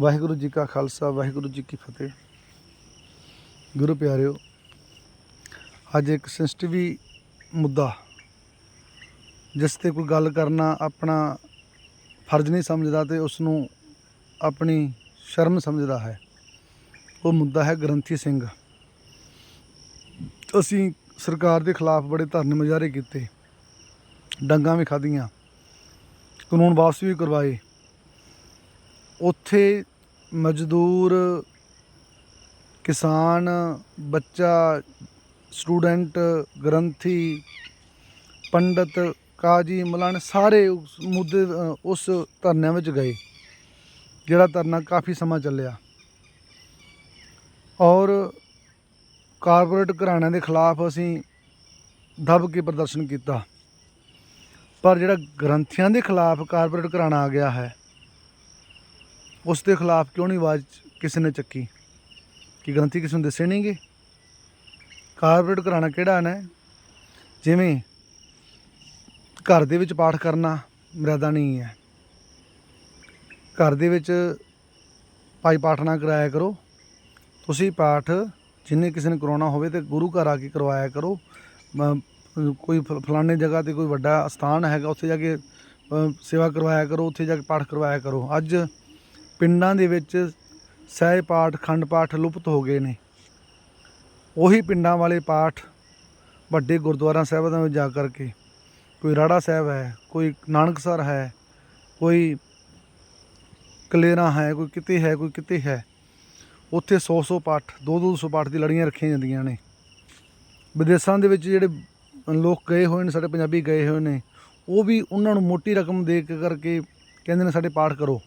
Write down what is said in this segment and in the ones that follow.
ਵਾਹਿਗੁਰੂ ਜੀ ਕਾ ਖਾਲਸਾ, ਵਾਹਿਗੁਰੂ ਜੀ ਕੀ ਫਤਿਹ। ਗੁਰੂ ਪਿਆਰਿਓ, ਅੱਜ ਇੱਕ ਸੈਂਸਿਟਿਵ ਮੁੱਦਾ, ਜਿਸ ਤੇ ਕੋਈ ਗੱਲ ਕਰਨਾ ਆਪਣਾ ਫਰਜ਼ ਨਹੀਂ ਸਮਝਦਾ ਤੇ ਉਸ ਨੂੰ ਆਪਣੀ ਸ਼ਰਮ ਸਮਝਦਾ ਹੈ। ਉਹ ਮੁੱਦਾ ਹੈ ਗ੍ਰੰਥੀ ਸਿੰਘ। ਅਸੀਂ ਸਰਕਾਰ ਦੇ ਖਿਲਾਫ ਬੜੇ ਧਰਨੇ ਮੁਜ਼ਾਹਰੇ ਕੀਤੇ, ਡੰਗਾਂ ਵੀ ਖਾਧੀਆਂ, ਕਾਨੂੰਨ ਵਾਪਸ ਵੀ ਕਰਵਾਏ। ਉੱਥੇ ਮਜ਼ਦੂਰ, ਕਿਸਾਨ, ਬੱਚਾ, ਸਟੂਡੈਂਟ, ਗ੍ਰੰਥੀ, ਪੰਡਤ, ਕਾਜੀ, ਮਲਾਨ ਸਾਰੇ ਉਸ ਮੁੱਦੇ ਉਸ ਧਰਨਿਆਂ ਵਿੱਚ ਗਏ, ਜਿਹੜਾ ਧਰਨਾ ਕਾਫੀ ਸਮਾਂ ਚੱਲਿਆ। ਔਰ ਕਾਰਪੋਰੇਟ ਘਰਾਣਿਆਂ ਦੇ ਖਿਲਾਫ ਅਸੀਂ ਦਬ ਕੇ ਪ੍ਰਦਰਸ਼ਨ ਕੀਤਾ। ਪਰ ਜਿਹੜਾ ਗ੍ਰੰਥੀਆਂ ਦੇ ਖਿਲਾਫ ਕਾਰਪੋਰੇਟ ਘਰਾਣਾ ਆ ਗਿਆ ਹੈ ਉਸ ਦੇ ਖਿਲਾਫ ਕਿਉਂ ਨਹੀਂ ਆਵਾਜ਼ ਕਿਸੇ ਨੇ ਚੱਕੀ? ਕਿ ਗ੍ਰੰਥੀ ਕਿਸੇ ਨੂੰ ਦੱਸੇ ਨਹੀਂਗੇ? ਕਾਰਪੋਰੇਟ ਘਰਾਣਾ ਕਿਹੜਾ ਨਾ ਜਿਵੇਂ ਘਰ ਦੇ ਵਿੱਚ ਪਾਠ ਕਰਨਾ ਮਰਿਆਦਾ ਨਹੀਂ ਹੈ। ਘਰ ਦੇ ਵਿੱਚ ਭਾਈ ਪਾਠ ਨਾ ਕਰਾਇਆ ਕਰੋ। ਤੁਸੀਂ ਪਾਠ ਜਿੰਨੇ ਕਿਸੇ ਨੇ ਕਰਾਉਣਾ ਹੋਵੇ ਤੇ ਗੁਰੂ ਘਰ ਆ ਕੇ ਕਰਵਾਇਆ ਕਰੋ। ਕੋਈ ਫਲਾਣੇ ਜਗ੍ਹਾ ਤੇ ਕੋਈ ਵੱਡਾ ਸਥਾਨ ਹੈਗਾ, ਉੱਥੇ ਜਾ ਕੇ ਸੇਵਾ ਕਰਵਾਇਆ ਕਰੋ, ਉੱਥੇ ਜਾ ਕੇ ਪਾਠ ਕਰਵਾਇਆ ਕਰੋ। ਅੱਜ ਪਿੰਡਾਂ ਦੇ ਵਿੱਚ ਸਹਿਜ ਪਾਠ, ਖੰਡ ਪਾਠ ਲੁਪਤ ਹੋ ਗਏ ਨੇ। ਉਹੀ ਪਿੰਡਾਂ ਵਾਲੇ ਪਾਠ ਵੱਡੇ ਗੁਰਦੁਆਰਾ ਸਾਹਿਬਾਂ ਵਿੱਚ ਜਾ ਕਰਕੇ, ਕੋਈ ਰਾੜਾ ਸਾਹਿਬ ਹੈ, ਕੋਈ ਨਾਨਕਸਰ ਹੈ, ਕੋਈ ਕਲੇਰਾ ਹੈ, ਕੋਈ ਕਿਤੇ ਹੈ, ਕੋਈ ਕਿਤੇ ਹੈ, ਉੱਥੇ 100-100 ਪਾਠ 2-200 ਪਾਠ ਦੀ ਲੜੀਆਂ ਰੱਖੀਆਂ ਜਾਂਦੀਆਂ ਨੇ। ਵਿਦੇਸ਼ਾਂ ਦੇ ਵਿੱਚ ਜਿਹੜੇ ਲੋਕ ਗਏ ਹੋਏ ਨੇ, ਸਾਡੇ ਪੰਜਾਬੀ ਗਏ ਹੋਏ ਨੇ, ਉਹ ਵੀ ਉਹਨਾਂ ਨੂੰ ਮੋਟੀ ਰਕਮ ਦੇ ਕੇ ਕਰਕੇ ਕਹਿੰਦੇ ਨੇ, ਸਾਡੇ ਪਾਠ ਕਰੋ।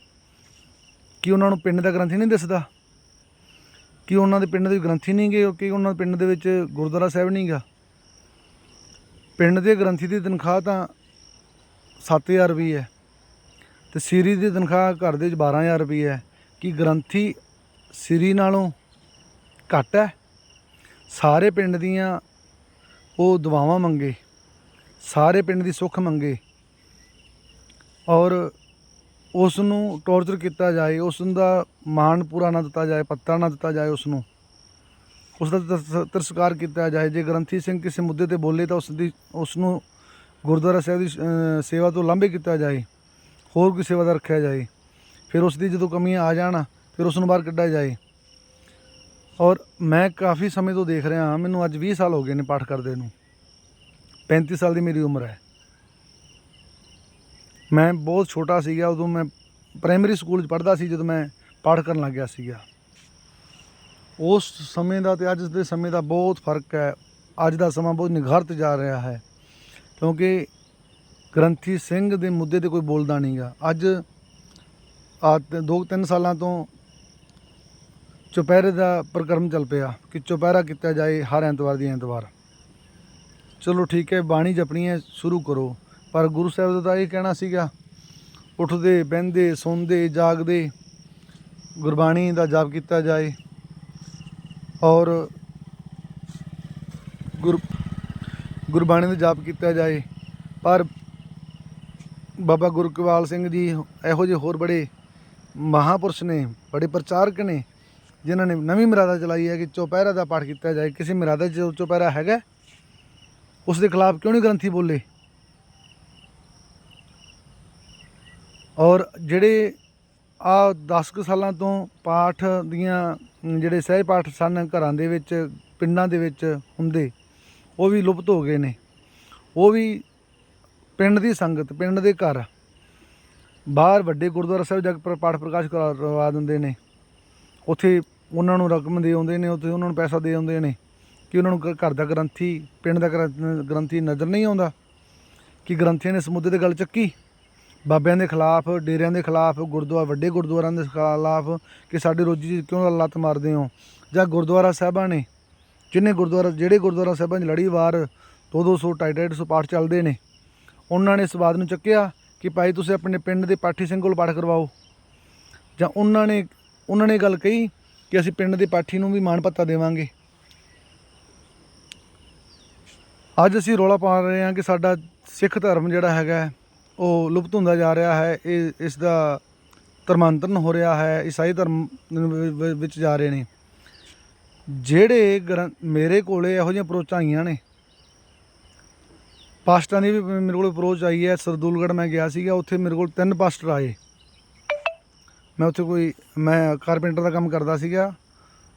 ਕਿ ਉਹਨਾਂ ਨੂੰ ਪਿੰਡ ਦਾ ਗ੍ਰੰਥੀ ਨਹੀਂ ਦਿਸਦਾ? ਕਿ ਉਹਨਾਂ ਦੇ ਪਿੰਡ ਦੇ ਗ੍ਰੰਥੀ ਨਹੀਂ ਗਏ? ਕਿ ਉਹਨਾਂ ਦੇ ਪਿੰਡ ਦੇ ਵਿੱਚ ਗੁਰਦੁਆਰਾ ਸਾਹਿਬ ਨਹੀਂ ਗਾ? ਪਿੰਡ ਦੇ ਗ੍ਰੰਥੀ ਦੀ ਤਨਖਾਹ ਤਾਂ 7000 ਰੁਪਏ ਹੈ ਤੇ ਸੀਰੀ ਦੀ ਤਨਖਾਹ ਘਰ ਦੇ ਵਿੱਚ 12000 ਰੁਪਏ ਹੈ। ਕਿ ਗ੍ਰੰਥੀ ਸੀਰੀ ਨਾਲੋਂ ਘੱਟ ਹੈ? ਸਾਰੇ ਪਿੰਡ ਦੀਆਂ ਉਹ ਦੁਆਵਾਂ ਮੰਗੇ, ਸਾਰੇ ਪਿੰਡ ਦੀ ਸੁੱਖ ਮੰਗੇ ਔਰ ਉਸ ਨੂੰ ਟੌਰਚਰ ਕੀਤਾ ਜਾਏ ਉਸ ਦਾ ਮਾਣ ਪੂਰਾ ਨਾ ਦਿੱਤਾ ਜਾਏ ਪੱਤਾ ਨਾ ਦਿੱਤਾ ਜਾਏ ਉਸ ਨੂੰ ਉਸ ਦਾ ਤਿਰਸਕਾਰ ਕੀਤਾ ਜਾਏ। ਜੇ ਗ੍ਰੰਥੀ ਸਿੰਘ ਕਿਸੇ ਮੁੱਦੇ ਤੇ ਬੋਲੇ ਤਾਂ ਉਸ ਦੀ ਉਸ ਨੂੰ ਗੁਰਦੁਆਰਾ ਸਾਹਿਬ ਦੀ ਸੇਵਾ ਤੋਂ ਲਾਂਭੇ ਕੀਤਾ ਜਾਏ, ਹੋਰ ਕੋਈ ਸੇਵਾ ਦਾ ਰੱਖਿਆ ਜਾਏ। ਫਿਰ ਉਸ ਦੀ ਜਦੋਂ ਕਮੀਆਂ ਆ ਜਾਣ, ਫਿਰ ਉਸ ਨੂੰ ਬਾਹਰ ਕੱਢਿਆ ਜਾਏ। ਔਰ ਮੈਂ ਕਾਫੀ ਸਮੇਂ ਤੋਂ ਦੇਖ ਰਿਹਾ ਹਾਂ, ਮੈਨੂੰ ਅੱਜ 20 ਸਾਲ ਹੋ ਗਏ ਨੇ ਪਾਠ ਕਰਦੇ ਨੂੰ। 35 ਸਾਲ ਦੀ ਮੇਰੀ ਉਮਰ ਹੈ। ਮੈਂ ਬਹੁਤ ਛੋਟਾ ਸੀਗਾ, ਉਦੋਂ ਮੈਂ ਪ੍ਰਾਇਮਰੀ ਸਕੂਲ 'ਚ ਪੜ੍ਹਦਾ ਸੀ, ਜਦੋਂ ਮੈਂ ਪਾਠ ਕਰਨ ਲੱਗ ਗਿਆ ਸੀਗਾ। ਉਸ ਸਮੇਂ ਦਾ ਤੇ ਅੱਜ ਦੇ ਸਮੇਂ ਦਾ ਬਹੁਤ ਫ਼ਰਕ ਹੈ। ਅੱਜ ਦਾ ਸਮਾਂ ਬਹੁਤ ਨਿਘਰਤ ਜਾ ਰਿਹਾ ਹੈ, ਕਿਉਂਕਿ ਗ੍ਰੰਥੀ ਸਿੰਘ ਦੇ ਮੁੱਦੇ ਤੇ ਕੋਈ ਬੋਲਦਾ ਨਹੀਂਗਾ ਅੱਜ ਆ ਦੋ ਤਿੰਨ ਸਾਲਾਂ ਤੋਂ ਚੁਪਹਿਰੇ ਦਾ ਪ੍ਰਕਰਮ ਚੱਲ ਪਿਆ ਕਿ ਚੁਪਹਿਰਾ ਕੀਤਾ ਜਾਏ ਹਰ ਐਤਵਾਰ ਦੀ ਐਤਵਾਰ। ਚਲੋ ਠੀਕ ਹੈ, ਬਾਣੀ ਜਪਣੀ ਹੈ, ਸ਼ੁਰੂ ਕਰੋ। ਪਰ ਗੁਰੂ ਸਾਹਿਬ ਦਾ ਤਾਂ ਇਹ ਕਹਿਣਾ ਸੀਗਾ, ਉੱਠਦੇ, ਬਹਿੰਦੇ, ਸੌਂਦੇ, ਜਾਗਦੇ, ਗੁਰਬਾਣੀ ਦਾ ਜਾਪ ਕੀਤਾ ਜਾਏ ਔਰ ਗੁਰ, ਗੁਰਬਾਣੀ ਦਾ ਜਾਪ ਕੀਤਾ ਜਾਏ। ਪਰ ਬਾਬਾ ਗੁਰਕਿਰਪਾਲ ਸਿੰਘ ਜੀ ਇਹੋ ਜਿਹੇ ਹੋਰ ਬੜੇ ਮਹਾਪੁਰਸ਼ ਨੇ, ਬੜੇ ਪ੍ਰਚਾਰਕ ਨੇ, ਜਿਨ੍ਹਾਂ ਨੇ ਨਵੀਂ ਮਰਾਦਾ ਚਲਾਈ ਹੈ ਕਿ ਚੌਪਹਿਰਾ ਦਾ ਪਾਠ ਕੀਤਾ ਜਾਏ। ਕਿਸੇ ਮਰਾਦਾ 'ਚ ਚੌਪਹਿਰਾ ਹੈਗਾ? ਉਸ ਦੇ ਖਿਲਾਫ ਕਿਉਂ ਨਹੀਂ ਗ੍ਰੰਥੀ ਬੋਲੇ? ਔਰ ਜਿਹੜੇ ਆ 10 ਕੁ ਸਾਲਾਂ ਤੋਂ ਪਾਠ ਦੀਆਂ ਜਿਹੜੇ ਸਹਿਜ ਪਾਠ ਸਨ ਘਰਾਂ ਦੇ ਵਿੱਚ, ਪਿੰਡਾਂ ਦੇ ਵਿੱਚ ਹੁੰਦੇ, ਉਹ ਵੀ ਲੁਪਤ ਹੋ ਗਏ ਨੇ। ਉਹ ਵੀ ਪਿੰਡ ਦੀ ਸੰਗਤ, ਪਿੰਡ ਦੇ ਘਰ, ਬਾਹਰ ਵੱਡੇ ਗੁਰਦੁਆਰਾ ਸਾਹਿਬ ਜਾ ਕੇ ਪਾਠ ਪ੍ਰਕਾਸ਼ ਕਰਵਾ ਦਿੰਦੇ ਨੇ। ਉੱਥੇ ਉਹਨਾਂ ਨੂੰ ਰਕਮ ਦੇ ਆਉਂਦੇ ਨੇ, ਉੱਥੇ ਉਹਨਾਂ ਨੂੰ ਪੈਸਾ ਦੇ ਆਉਂਦੇ ਨੇ ਕਿ ਉਹਨਾਂ ਨੂੰ ਘਰ ਦਾ ਗ੍ਰੰਥੀ, ਪਿੰਡ ਦਾ ਗ੍ਰੰਥੀ ਨਜ਼ਰ ਨਹੀਂ ਆਉਂਦਾ, ਕਿ ਗ੍ਰੰਥੀਆਂ ਨੇ ਇਸ ਮੁੱਦੇ ਗੱਲ ਚੱਕੀ। ਬਾਬਿਆਂ ਦੇ ਖਿਲਾਫ, ਡੇਰਿਆਂ ਦੇ ਖਿਲਾਫ, ਗੁਰਦੁਆਰਾ, ਵੱਡੇ ਗੁਰਦੁਆਰਿਆਂ ਦੇ ਖਿਲਾਫ ਕਿ ਸਾਡੇ ਰੋਜੀ 'ਚ ਕਿਉਂ ਲੱਤ ਮਾਰਦੇ ਹੋ? ਜਾਂ ਗੁਰਦੁਆਰਾ ਸਾਹਿਬਾਂ ਨੇ, ਜਿੰਨੇ ਗੁਰਦੁਆਰਾ, ਜਿਹੜੇ ਗੁਰਦੁਆਰਾ ਸਾਹਿਬਾਂ 'ਚ ਲੜੀਵਾਰ 2-200 250 ਪਾਠ ਚੱਲਦੇ ਨੇ, ਉਹਨਾਂ ਨੇ ਸਵਾਦ ਨੂੰ ਚੱਕਿਆ ਕਿ ਭਾਈ ਤੁਸੀਂ ਆਪਣੇ ਪਿੰਡ ਦੇ ਪਾਠੀ ਸਿੰਘ ਕੋਲ ਪਾਠ ਕਰਵਾਓ। ਜਾਂ ਉਹਨਾਂ ਨੇ ਉਹਨਾਂ ਨੇ ਗੱਲ ਕਹੀ ਕਿ ਅਸੀਂ ਪਿੰਡ ਦੇ ਪਾਠੀ ਨੂੰ ਵੀ ਮਾਣ ਭੱਤਾ ਦੇਵਾਂਗੇ। ਅੱਜ ਅਸੀਂ ਰੌਲਾ ਪਾ ਰਹੇ ਹਾਂ ਕਿ ਸਾਡਾ ਸਿੱਖ ਧਰਮ ਜਿਹੜਾ ਹੈਗਾ ਉਹ ਲੁਪਤ ਹੁੰਦਾ ਜਾ ਰਿਹਾ ਹੈ ਇਹ ਇਸ ਦਾ ਧਰਮਾਂਤਰਨ ਹੋ ਰਿਹਾ ਹੈ ਈਸਾਈ ਧਰਮ ਵਿੱਚ ਜਾ ਰਹੇ ਨੇ। ਜਿਹੜੇ ਗ੍ਰੰ- ਮੇਰੇ ਕੋਲੇ ਇਹੋ ਜਿਹੀਆਂ ਅਪਰੋਚਾਂ ਆਈਆਂ ਨੇ। ਪਾਸਟਰਾਂ ਦੀ ਵੀ ਮੇਰੇ ਕੋਲ ਅਪਰੋਚ ਆਈ ਹੈ ਸਰਦੂਲਗੜ੍ਹ ਮੈਂ ਗਿਆ ਸੀਗਾ ਉੱਥੇ ਮੇਰੇ ਕੋਲ ਤਿੰਨ ਪਾਸਟਰ ਆਏ। ਮੈਂ ਉੱਥੇ ਕੋਈ ਮੈਂ ਕਾਰਪੈਂਟਰ ਦਾ ਕੰਮ ਕਰਦਾ ਸੀਗਾ।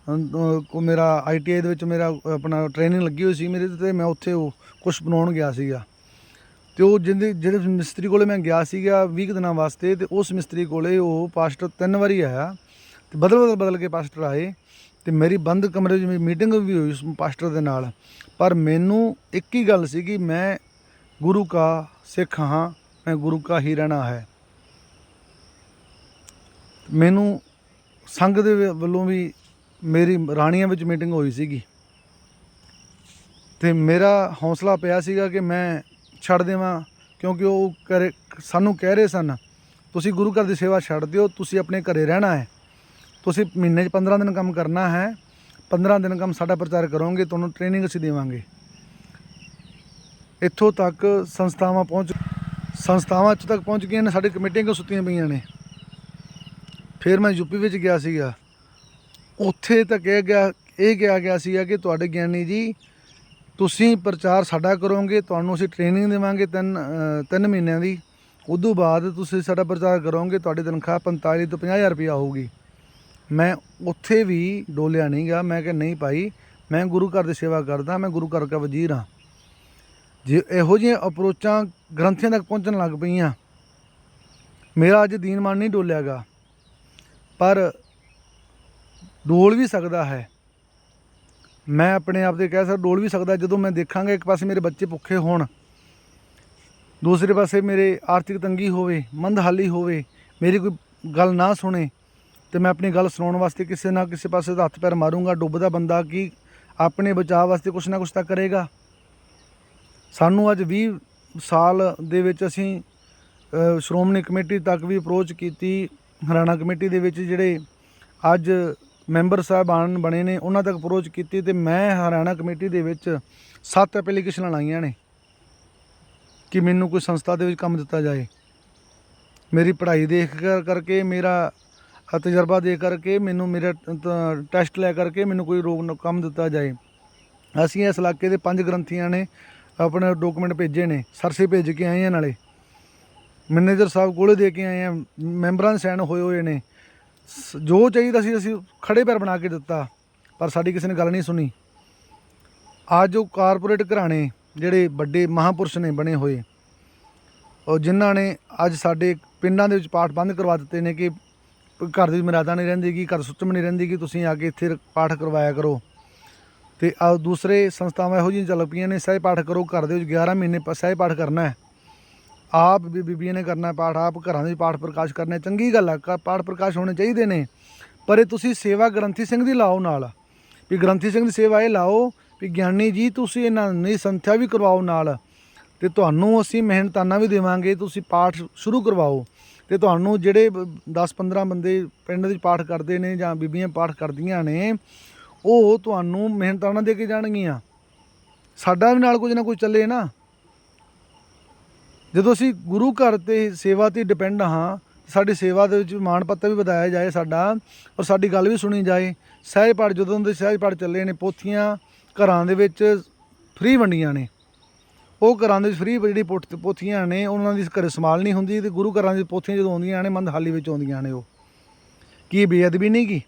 ਅੰ- ਅ, ਕੋ ਮੇਰਾ ਆਈਟੀਆਈ ਦੇ ਵਿੱਚ ਮੇਰਾ ਆਪਣਾ ਟ੍ਰੇਨਿੰਗ ਲੱਗੀ ਹੋਈ ਸੀ ਮੇਰੇ ਤੇ ਮੈਂ ਉੱਥੇ ਉਹ ਕੁਝ ਬਣਾਉਣ ਗਿਆ ਸੀਗਾ। ਤੇ ਉਹ ਜਿਹਦੇ ਜਿਹੜੇ ਮਿਸਤਰੀ ਕੋਲੇ ਮੈਂ ਗਿਆ ਸੀਗਾ 20 ਕੁ ਦਿਨਾਂ ਵਾਸਤੇ ਤੇ ਉਸ ਮਿਸਤਰੀ ਕੋਲੇ ਉਹ ਪਾਸਟਰ ਤਿੰਨ ਵਾਰੀ ਆਇਆ ਤੇ ਬਦਲ ਬਦਲ ਬਦਲ ਕੇ ਪਾਸਟਰ ਆਏ ਤੇ ਮੇਰੀ ਬੰਦ ਕਮਰੇ 'ਚ ਮੀਟਿੰਗ ਵੀ ਹੋਈ ਉਸ ਪਾਸਟਰ ਦੇ ਨਾਲ। ਪਰ ਮੈਨੂੰ ਇੱਕ ਹੀ ਗੱਲ ਸੀ ਕਿ ਮੈਂ ਗੁਰੂ ਕਾ ਸਿੱਖ ਹਾਂ, ਮੈਂ ਗੁਰੂ ਕਾ ਹੀ ਰਹਿਣਾ ਹੈ। ਮੈਨੂੰ ਸੰਘ ਦੇ ਵੱਲੋਂ ਵੀ ਮੇਰੀ ਰਾਣੀਆਂ ਵਿੱਚ ਮੀਟਿੰਗ ਹੋਈ ਸੀਗੀ। ਤੇ ਮੇਰਾ ਹੌਸਲਾ ਪਿਆ ਸੀਗਾ ਕਿ ਮੈਂ ਛੱਡ ਦੇਵਾਂ, ਕਿਉਂਕਿ ਉਹ ਕਰੇ, ਸਾਨੂੰ ਕਹਿ ਰਹੇ ਸਨ, ਤੁਸੀਂ ਗੁਰੂ ਘਰ ਦੀ ਸੇਵਾ ਛੱਡ ਦਿਓ, ਤੁਸੀਂ ਆਪਣੇ ਘਰੇ ਰਹਿਣਾ ਹੈ। ਤੁਸੀਂ ਮਹੀਨੇ 'ਚ 15 ਦਿਨ ਕੰਮ ਕਰਨਾ ਹੈ 15 ਦਿਨ ਕੰਮ ਸਾਡਾ ਪ੍ਰਚਾਰ ਕਰੋਗੇ, ਤੁਹਾਨੂੰ ਟ੍ਰੇਨਿੰਗ ਅਸੀਂ ਦੇਵਾਂਗੇ। ਇੱਥੋਂ ਤੱਕ ਸੰਸਥਾਵਾਂ ਪਹੁੰਚ, ਸੰਸਥਾਵਾਂ ਇੱਥੋਂ ਤੱਕ ਪਹੁੰਚ ਗਈਆਂ ਨੇ, ਸਾਡੇ ਕਮੇਟੀਆਂ ਕਿਉਂ ਸੁੱਤੀਆਂ ਪਈਆਂ ਨੇ? ਫਿਰ ਮੈਂ ਯੂਪੀ ਵਿੱਚ ਗਿਆ ਸੀਗਾ। ਉੱਥੇ ਤਾਂ ਕਿਹਾ ਗਿਆ, ਇਹ ਕਿਹਾ ਗਿਆ ਸੀਗਾ ਕਿ ਤੁਹਾਡੇ ਗਿਆਨੀ ਜੀ ਤੁਸੀਂ ਪ੍ਰਚਾਰ ਸਾਡਾ ਕਰੋਗੇ, ਤੁਹਾਨੂੰ ਅਸੀਂ ਟ੍ਰੇਨਿੰਗ ਦੇਵਾਂਗੇ ਤਿੰਨ ਤਿੰਨ ਮਹੀਨਿਆਂ ਦੀ। ਉਦੋਂ ਬਾਅਦ ਤੁਸੀਂ ਸਾਡਾ ਪ੍ਰਚਾਰ ਕਰੋਗੇ, ਤੁਹਾਡੀ ਤਨਖਾਹ 45 ਤੋਂ 50000 ਰੁਪਇਆ ਹੋਊਗੀ। ਮੈਂ ਉੱਥੇ ਵੀ ਡੋਲਿਆ ਨਹੀਂ ਗਿਆ ਮੈਂ ਕਿਹਾ ਨਹੀਂ ਭਾਈ, ਮੈਂ ਗੁਰੂ ਘਰ ਦੀ ਸੇਵਾ ਕਰਦਾ, ਮੈਂ ਗੁਰੂ ਘਰ ਦਾ ਵਜ਼ੀਰ ਹਾਂ। ਜੇ ਇਹੋ ਜਿਹੀਆਂ ਅਪਰੋਚਾਂ ਗ੍ਰੰਥੀਆਂ ਤੱਕ ਪਹੁੰਚਣ ਲੱਗ ਪਈਆਂ, ਮੇਰਾ ਅੱਜ ਦੀਨ ਮਨ ਨਹੀਂ ਡੋਲਿਆਗਾ ਪਰ ਡੋਲ ਵੀ ਸਕਦਾ ਹੈ। ਮੈਂ ਆਪਣੇ ਆਪ ਤੇ ਕਹਿ ਸਕਦਾ, ਡੋਲ ਵੀ ਸਕਦਾ, ਜਦੋਂ ਮੈਂ ਦੇਖਾਂਗਾ ਇੱਕ ਪਾਸੇ ਮੇਰੇ ਬੱਚੇ ਭੁੱਖੇ ਹੋਣ, ਦੂਸਰੇ ਪਾਸੇ ਮੇਰੇ ਆਰਥਿਕ ਤੰਗੀ ਹੋਵੇ, ਮੰਦਹਾਲੀ ਹੋਵੇ, ਮੇਰੀ ਕੋਈ ਗੱਲ ਨਾ ਸੁਣੇ, ਤੇ ਮੈਂ ਆਪਣੀ ਗੱਲ ਸੁਣਾਉਣ ਵਾਸਤੇ ਕਿਸੇ ਨਾ ਕਿਸੇ ਪਾਸੇ ਦਾ ਹੱਥ ਪੈਰ ਮਾਰੂੰਗਾ, ਡੁੱਬਦਾ ਬੰਦਾ ਕੀ ਆਪਣੇ ਬਚਾਅ ਵਾਸਤੇ ਕੁਛ ਨਾ ਕੁਛ ਤਾਂ ਕਰੇਗਾ। ਸਾਨੂੰ ਅੱਜ 20 ਸਾਲ ਦੇ ਵਿੱਚ ਅਸੀਂ ਸ਼੍ਰੋਮਣੀ ਕਮੇਟੀ ਤੱਕ ਵੀ ਅਪਰੋਚ ਕੀਤੀ, ਹਰਿਆਣਾ ਕਮੇਟੀ ਦੇ ਵਿੱਚ ਜਿਹੜੇ ਅੱਜ ਮੈਂਬਰ ਸਾਹਿਬਾਨ ਬਣੇ ਨੇ, ਉਹਨਾਂ ਤੱਕ ਅਪਰੋਚ ਕੀਤੀ ਤੇ ਮੈਂ ਹਰਿਆਣਾ ਕਮੇਟੀ ਦੇ ਵਿੱਚ ਸੱਤ ਐਪਲੀਕੇਸ਼ਨਾਂ ਲਾਈਆਂ ਨੇ ਕਿ ਮੈਨੂੰ ਕੋਈ ਸੰਸਥਾ ਦੇ ਵਿੱਚ ਕੰਮ ਦਿੱਤਾ ਜਾਏ। ਮੇਰੀ ਪੜ੍ਹਾਈ ਦੇਖ ਕਰਕੇ, ਮੇਰਾ ਤਜਰਬਾ ਦੇ ਕਰਕੇ, ਮੈਨੂੰ ਮੇਰਾ ਟੈਸਟ ਲੈ ਕਰਕੇ ਮੈਨੂੰ ਕੋਈ ਰੋਗ ਕੰਮ ਦਿੱਤਾ ਜਾਏ। ਅਸੀਂ ਇਸ ਇਲਾਕੇ ਦੇ ਪੰਜ ਗ੍ਰੰਥੀਆਂ ਨੇ ਆਪਣੇ ਡਾਕੂਮੈਂਟ ਭੇਜੇ ਨੇ, ਸਰਸੇ ਭੇਜ ਕੇ ਆਏ ਆ ਨਾਲੇ। ਮੈਨੇਜਰ ਸਾਹਿਬ ਕੋਲੇ ਦੇ ਕੇ ਆਏ ਆ, ਮੈਂਬਰਾਂ ਦੇ ਸਾਈਨ ਹੋਏ ਹੋਏ ਨੇ। ਜੋ ਚਾਹੀਦਾ ਸੀ ਅਸੀਂ ਖੜੇ ਪੈਰ ਬਣਾ ਕੇ ਦਿੱਤਾ, ਪਰ ਸਾਡੀ ਕਿਸੇ ਨੇ ਗੱਲ ਨਹੀਂ ਸੁਣੀ। ਅੱਜ ਉਹ ਕਾਰਪੋਰੇਟ ਘਰਾਣੇ ਜਿਹੜੇ ਵੱਡੇ ਮਹਾਪੁਰਸ਼ ਨੇ ਬਣੇ ਹੋਏ, ਉਹ ਜਿਨ੍ਹਾਂ ਨੇ ਅੱਜ ਸਾਡੇ ਪਿੰਡਾਂ ਦੇ ਵਿੱਚ ਪਾਠ ਬੰਦ ਕਰਵਾ ਦਿੱਤੇ ਨੇ ਕਿ ਘਰ ਦੀ ਮਰਿਆਦਾ ਨਹੀਂ ਰਹਿੰਦੀ ਕਿ ਘਰ ਸੁੱਚਮ ਨਹੀਂ ਰਹਿੰਦੀ ਕਿ ਤੁਸੀਂ ਆ ਕੇ ਇੱਥੇ ਪਾਠ ਕਰਵਾਇਆ ਕਰੋ। ਤੇ ਆ ਦੂਸਰੇ ਸੰਸਥਾਵਾਂ ਇਹੋ ਜਿਹੀਆਂ ਚੱਲ ਪਈਆਂ ਨੇ, ਸਹਿ ਪਾਠ ਕਰੋ, ਘਰ ਦੇ ਵਿੱਚ 11 ਮਹੀਨੇ ਪ- ਸਹਿ ਪਾਠ ਕਰਨਾ ਹੈ। ਆਪ ਵੀ ਬੀਬੀਆਂ ਨੇ ਕਰਨਾ ਪਾਠ, ਆਪ ਘਰਾਂ ਦੇ ਵਿੱਚ ਪਾਠ ਪ੍ਰਕਾਸ਼ ਕਰਨਾ, ਚੰਗੀ ਗੱਲ ਆ, ਕ- ਪਾਠ ਪ੍ਰਕਾਸ਼ ਹੋਣੇ ਚਾਹੀਦੇ ਨੇ। ਪਰ ਇਹ ਤੁਸੀਂ ਸੇਵਾ ਗ੍ਰੰਥੀ ਸਿੰਘ ਦੀ ਲਾਓ ਨਾਲ। ਵੀ ਗ੍ਰੰਥੀ ਸਿੰਘ ਦੀ ਸੇਵਾ ਇਹ ਲਾਓ ਵੀ ਗਿਆਨੀ ਜੀ, ਤੁਸੀਂ ਇਹਨਾਂ ਦੀ ਸੰਥਿਆ ਵੀ ਕਰਵਾਓ ਨਾਲ। ਤੇ ਤੁਹਾਨੂੰ ਅਸੀਂ ਮਿਹਨਤਾਨਾ ਵੀ ਦੇਵਾਂਗੇ, ਤੁਸੀਂ ਪਾਠ ਸ਼ੁਰੂ ਕਰਵਾਓ। ਤੇ ਤੁਹਾਨੂੰ ਜਿਹੜੇ 10-15 ਬੰਦੇ ਪਿੰਡ ਵਿੱਚ ਪਾਠ ਕਰਦੇ ਨੇ ਜਾਂ ਬੀਬੀਆਂ ਪਾਠ ਕਰਦੀਆਂ ਨੇ, ਉਹ ਤੁਹਾਨੂੰ ਮਿਹਨਤਾਨਾ ਦੇ ਕੇ ਜਾਣਗੀਆਂ। ਸਾਡਾ ਵੀ ਨਾਲ ਕੁਝ ਨਾ ਕੁਝ ਚੱਲੇ ਨਾ। ਜਦੋਂ ਅਸੀਂ ਗੁਰੂ ਘਰ ਤੇ ਸੇਵਾ ਤੇ ਡਿਪੈਂਡ ਹਾਂ, ਸਾਡੀ ਸੇਵਾ ਦੇ ਵਿੱਚ ਮਾਣ ਪੱਤਾ ਵੀ ਵਧਾਇਆ ਜਾਏ ਸਾਡਾ ਔਰ ਸਾਡੀ ਗੱਲ ਵੀ ਸੁਣੀ ਜਾਏ। ਸਹਿਜ ਪਾਠ ਜਦੋਂ ਦੇ ਸਹਿਜ ਪਾਠ ਚੱਲੇ ਨੇ, ਪੋਥੀਆਂ ਘਰਾਂ ਦੇ ਵਿੱਚ ਫ੍ਰੀ ਵੰਡੀਆਂ ਨੇ। ਉਹ ਘਰਾਂ ਦੇ ਵਿੱਚ ਫ੍ਰੀ ਜਿਹੜੀ ਪੁੱਠ- ਪੋਥੀਆਂ ਨੇ, ਉਹਨਾਂ ਦੀ ਘਰੇ ਸੰਭਾਲ ਨਹੀਂ ਹੁੰਦੀ ਤੇ ਗੁਰੂ ਘਰਾਂ ਦੀ ਪੋਥੀਆਂ ਜਦੋਂ ਆਉਂਦੀਆਂ ਨੇ ਮੰਦਹਾਲੀ ਵਿੱਚ ਆਉਂਦੀਆਂ ਨੇ ਉਹ। ਕੀ ਬੇਅਦਬੀ ਨਹੀਂ ਕੀ?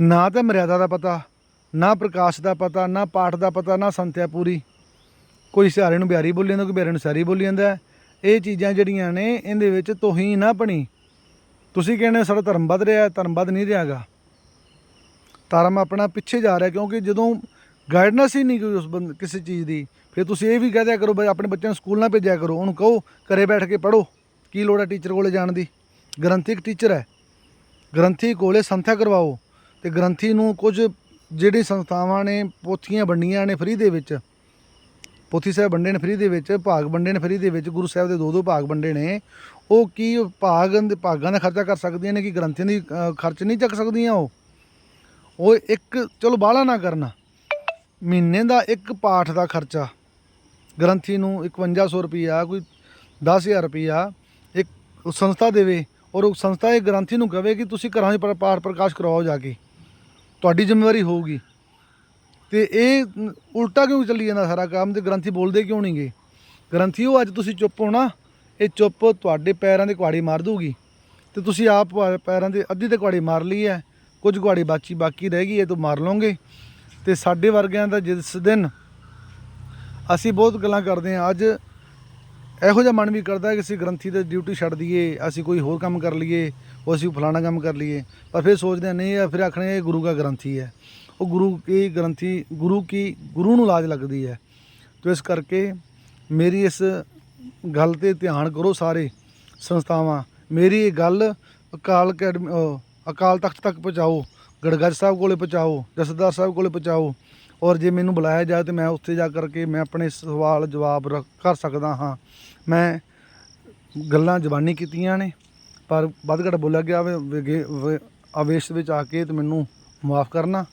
ਨਾ ਤਾਂ ਮਰਿਆਦਾ ਦਾ ਪਤਾ, ਨਾ ਪ੍ਰਕਾਸ਼ ਦਾ ਪਤਾ, ਨਾ ਪਾਠ ਦਾ ਪਤਾ, ਨਾ ਸੰਤਿਆ ਪੂਰੀ। ਕੋਈ ਸਿਆਰੇ ਨੂੰ ਬਿਆਰੀ ਬੋਲੀ ਜਾਂਦਾ, ਕੋਈ ਬਿਆਰੇ ਨੂੰ ਸਿਆਰੀ ਬੋਲੀ ਜਾਂਦਾ। ਇਹ ਚੀਜ਼ਾਂ ਜਿਹੜੀਆਂ ਨੇ, ਇਹਦੇ ਵਿੱਚ ਤੋਹੀਨ ਨਾ ਬਣੀ। ਤੁਸੀਂ ਕਹਿੰਦੇ ਸਾਡਾ ਧਰਮ ਵੱਧ ਰਿਹਾ, ਧਰਮ ਵੱਧ ਨਹੀਂ ਰਿਹਾਗਾ। ਧਰਮ ਆਪਣਾ ਪਿੱਛੇ ਜਾ ਰਿਹਾ, ਕਿਉਂਕਿ ਜਦੋਂ ਗਾਈਡਨੈਸ ਹੀ ਨਹੀਂ ਕੋਈ ਉਸ ਬੰਦ, ਕਿਸੇ ਚੀਜ਼ ਦੀ, ਫਿਰ ਤੁਸੀਂ ਇਹ ਵੀ ਕਹਿ ਦਿਆ ਕਰੋ, ਬਈ ਆਪਣੇ ਬੱਚਿਆਂ ਨੂੰ ਸਕੂਲ ਨਾ ਭੇਜਿਆ ਕਰੋ। ਉਹਨੂੰ ਕਹੋ, ਘਰੇ ਬੈਠ ਕੇ ਪੜ੍ਹੋ। ਕੀ ਲੋੜ ਹੈ ਟੀਚਰ ਕੋਲੇ ਜਾਣ ਦੀ? ਗ੍ਰੰਥੀ ਇੱਕ ਟੀਚਰ ਹੈ। ਗ੍ਰੰਥੀ ਕੋਲੇ ਸੰਥਿਆ ਕਰਵਾਓ। ਤੇ ਗ੍ਰੰਥੀ ਨੂੰ ਕੁਝ ਜਿਹੜੀ ਸੰਸਥਾਵਾਂ ਨੇ, ਪੋਥੀਆਂ ਵੰਡੀਆਂ ਨੇ ਫ੍ਰੀ ਦੇ ਵਿੱਚ ਪੋਥੀ ਸਾਹਿਬ ਵੰਡੇ ਨੇ ਫ੍ਰੀ ਦੇ ਵਿੱਚ, ਭਾਗ ਵੰਡੇ ਨੇ ਫ੍ਰੀ ਦੇ ਵਿੱਚ, ਗੁਰੂ ਸਾਹਿਬ ਦੇ ਦੋ ਦੋ ਭਾਗ ਵੰਡੇ ਨੇ। ਉਹ ਕੀ ਭਾਗ ਦੇ ਭਾਗਾਂ ਦਾ ਖਰਚਾ ਕਰ ਸਕਦੀਆਂ ਨੇ, ਕਿ ਗ੍ਰੰਥੀਆਂ ਦੀ ਖਰਚ ਨਹੀਂ ਚੱਕ ਸਕਦੀਆਂ ਉਹ? ਉਹ ਇੱਕ, ਚਲੋ ਬਾਹਲਾ ਨਾ ਕਰਨਾ। ਮਹੀਨੇ ਦਾ ਇੱਕ ਪਾਠ ਦਾ ਖਰਚਾ। ਗ੍ਰੰਥੀ ਨੂੰ 5100 ਰੁਪਈਆ, ਕੋਈ 10000 ਰੁਪਈਆ ਇੱਕ ਸੰਸਥਾ ਦੇਵੇ ਔਰ ਉਹ ਸੰਸਥਾ ਇਹ ਗ੍ਰੰਥੀ ਨੂੰ ਕਹੇ ਕਿ ਤੁਸੀਂ ਘਰਾਂ 'ਚ ਪਰ- ਪਾਠ ਪ੍ਰਕਾਸ਼ ਕਰਵਾਓ ਜਾ ਕੇ। ਤੁਹਾਡੀ ਜ਼ਿੰਮੇਵਾਰੀ ਹੋਊਗੀ। ਤੇ ਇਹ ਉਲਟਾ ਕਿਉਂ ਚੱਲੀ ਜਾਂਦਾ ਸਾਰਾ ਕੰਮ ਤੇ ਗ੍ਰੰਥੀ ਬੋਲਦੇ ਕਿਉਂ ਨਹੀਂਗੇ ਗ੍ਰੰਥੀਓ ਅੱਜ ਤੁਸੀਂ ਚੁੱਪ ਹੋਣਾ, ਇਹ ਚੁੱਪ ਤੁਹਾਡੇ ਪੈਰਾਂ ਦੇ ਕੁਆੜੀ ਮਾਰ ਦੂਗੀ ਤੇ ਤੁਸੀਂ ਆਪ ਪੈਰਾਂ ਦੇ ਅੱਧੀ ਤੇ ਕੁਆੜੀ ਮਾਰ ਲਈ ਹੈ, ਕੁਝ ਕੁਆੜੀ ਬਾਕੀ ਬਾਕੀ ਰਹਿ ਗਈ ਹੈ, ਤਾਂ ਮਾਰ ਲਓਗੇ। ਤੇ ਸਾਡੇ ਵਰਗਿਆਂ ਦਾ ਜਿਸ ਦਿਨ ਅਸੀਂ ਬਹੁਤ ਗੱਲਾਂ ਕਰਦੇ ਹਾਂ, ਅੱਜ ਇਹੋ ਜਿਹਾ ਮਨ ਵੀ ਕਰਦਾ ਕਿ ਅਸੀਂ ਗ੍ਰੰਥੀ ਦੀ ਡਿਊਟੀ ਛੱਡ ਦਈਏ, ਅਸੀਂ ਕੋਈ ਹੋਰ ਕੰਮ ਕਰ ਲਈਏ, ਉਹ ਅਸੀਂ ਫਲਾਣਾ ਕੰਮ ਕਰ ਲਈਏ। ਪਰ ਫਿਰ ਸੋਚਦੇ ਹਾਂ, ਨਹੀਂ, ਇਹ ਫਿਰ ਆਖਣੇ ਇਹ ਗੁਰੂ ਦਾ ਗ੍ਰੰਥੀ ਹੈ। ਉਹ ਗੁਰੂ ਕੀ ਗ੍ਰੰਥੀ, ਗੁਰੂ ਕੀ, ਗੁਰੂ ਨੂੰ ਲਾਜ ਲੱਗਦੀ ਹੈ। ਤੋ ਇਸ ਕਰਕੇ ਮੇਰੀ ਇਸ ਗੱਲ ਤੇ ਧਿਆਨ ਕਰੋ ਸਾਰੇ ਸੰਸਥਾਵਾਂ। ਮੇਰੀ ਇਹ ਗੱਲ ਅਕਾਲ ਅਕੈਡਮੀ ਅਕਾਲ ਤਖਤ ਤੱਕ ਪਹੁੰਚਾਓ ਗੜਗੜ ਸਾਹਿਬ ਕੋਲੇ ਪਹੁੰਚਾਓ, ਜਸਦਾਰ ਸਾਹਿਬ ਕੋਲੇ ਪਹੁੰਚਾਓ। ਔਰ ਜੇ ਮੈਨੂੰ ਬੁਲਾਇਆ ਜਾਏ ਤੇ ਮੈਂ ਉੱਥੇ ਜਾ ਕਰਕੇ ਮੈਂ ਆਪਣੇ ਸਵਾਲ ਜਵਾਬ ਰੱਖ- ਕਰ ਸਕਦਾ ਹਾਂ। ਮੈਂ ਗੱਲਾਂ ਜ਼ਬਾਨੀ ਕੀਤੀਆਂ ਨੇ, ਪਰ ਵੱਧ ਘੱਟ ਬੋਲਿਆ ਗਿਆ ਆਵੇਸ਼ ਵਿੱਚ ਆ ਕੇ ਤੇ ਮੈਨੂੰ ਮਾਫ ਕਰਨਾ।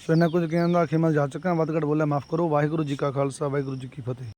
ਸੋ ਇਹਨਾਂ ਕੁਝ ਕਹਿਣ ਦਾ ਖਿਮਾ ਜਾ ਚੁੱਕਾ, ਵੱਧ ਘੱਟ ਬੋਲਿਆ, ਮਾਫ ਕਰੋ, ਵਾਹਿਗੁਰੂ ਜੀ ਕਾ ਖਾਲਸਾ, ਵਾਹਿਗੁਰੂ ਜੀ ਕੀ ਫਤਿਹ।